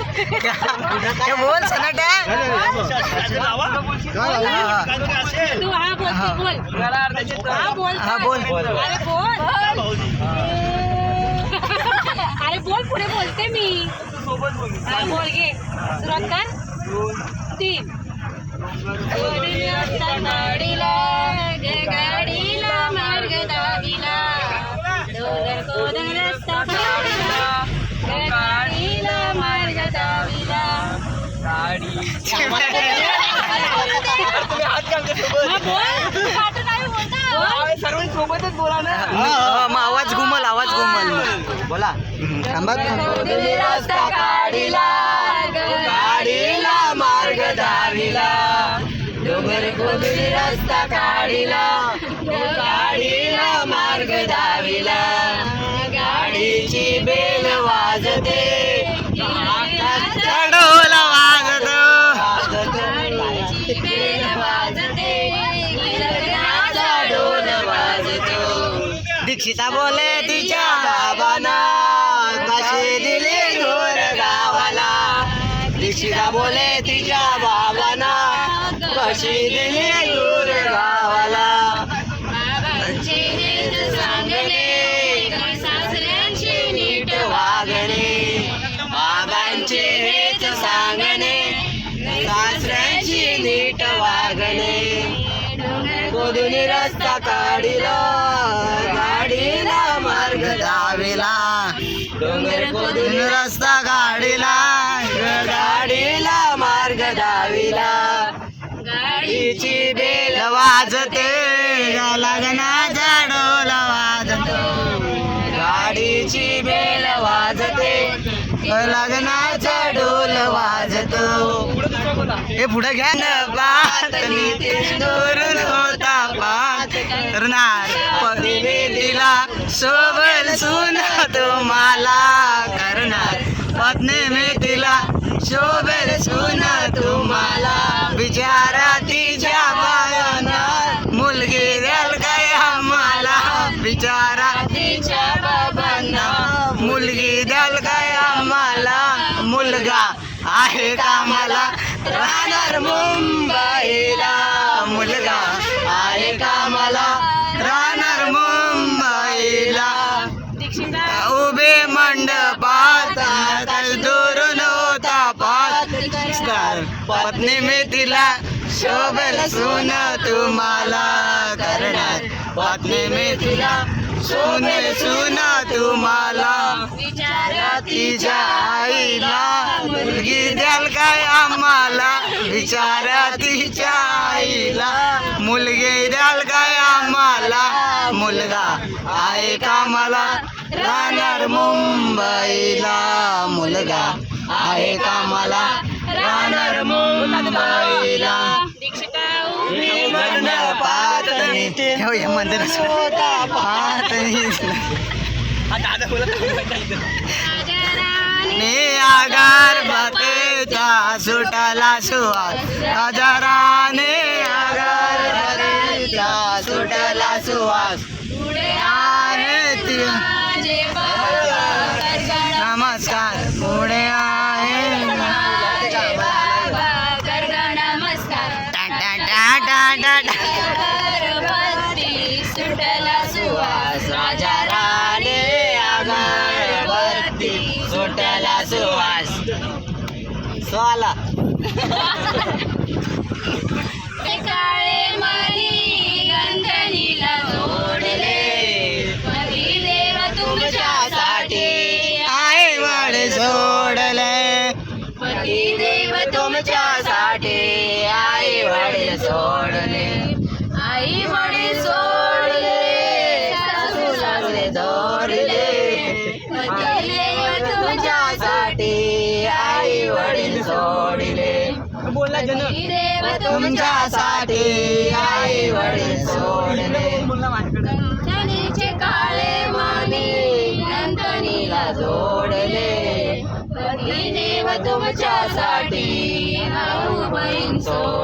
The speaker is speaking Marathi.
हे बोल सनाटा तू हा बोल तू बोल. बोल बोल. अरे बोल. अरे बोल पुढे बोलते मी. हा, बोल घे. सुरुवात कर. तीन. बोल. पाठ नाही बोलता. बोल. मग आवाज घुमल आवाज घुमल. बोला. थांबा. रस्ता काढिला गाडीला मार्ग दाविला डोंगर रस्ता काढिला गाडीला मार्ग दाविला गाडीची बेल वाजते. दीक्षिता बोले तिच्या बाबाना कशी दिली गोर गावाला? दीक्षिता बोले तिच्या बाबाना कशी दिली गोर गावाला? सांगणे सासऱ्यांची नीट वागणे. बाबांचे रस्ता काढिला गाडीला मार्ग दाविला डोंगर कोदून रस्ता काढिला गाडीला मार्ग दाविला गाडीची बेल वाजते लग्नाचा डोल वाजतो. गाडीची बेल वाजते लग्नाचा डोल वाजतो. हे पुढे घ्या ना बात करणार. दिला तिला सोबल सुना तुम्हाला करणार. पत्नी मी तिला शोभे उभे मंडपात दुरून होता पात पत्नी मी तिला शोभेल सुन तुम्हाला करणार. पत्नी मी तिला सोने सुन तुम्हाला. विचारा तिच्या आईला मुलगी द्याल काय आम्हाला? विचारा तिच्या आईला मुलगी द्याल काय आम्हाला? मुलगा आहे कामाला राहणार मुंबईला मुलगा आहे कामाला राहणार मुंबईला. मंदिर होता ने आगार बतेचा सुटला सुवास हजाराने आगार बतेचा सुटला सुवास. नमस्कार. पुढे आहे. माझे बाबा करगणा नमस्कार. टा टा टा टा टा टा. अगरबत्ती सुटला सुवास. राजा राणे अगरबत्ती सुटला सुवास. सोला तुमच्यासाठी आई वडील सोडले. गंधनीचे काळे मणी गंधनीला जोडले. पती देव तुमच्यासाठी भाऊ बहीण सोड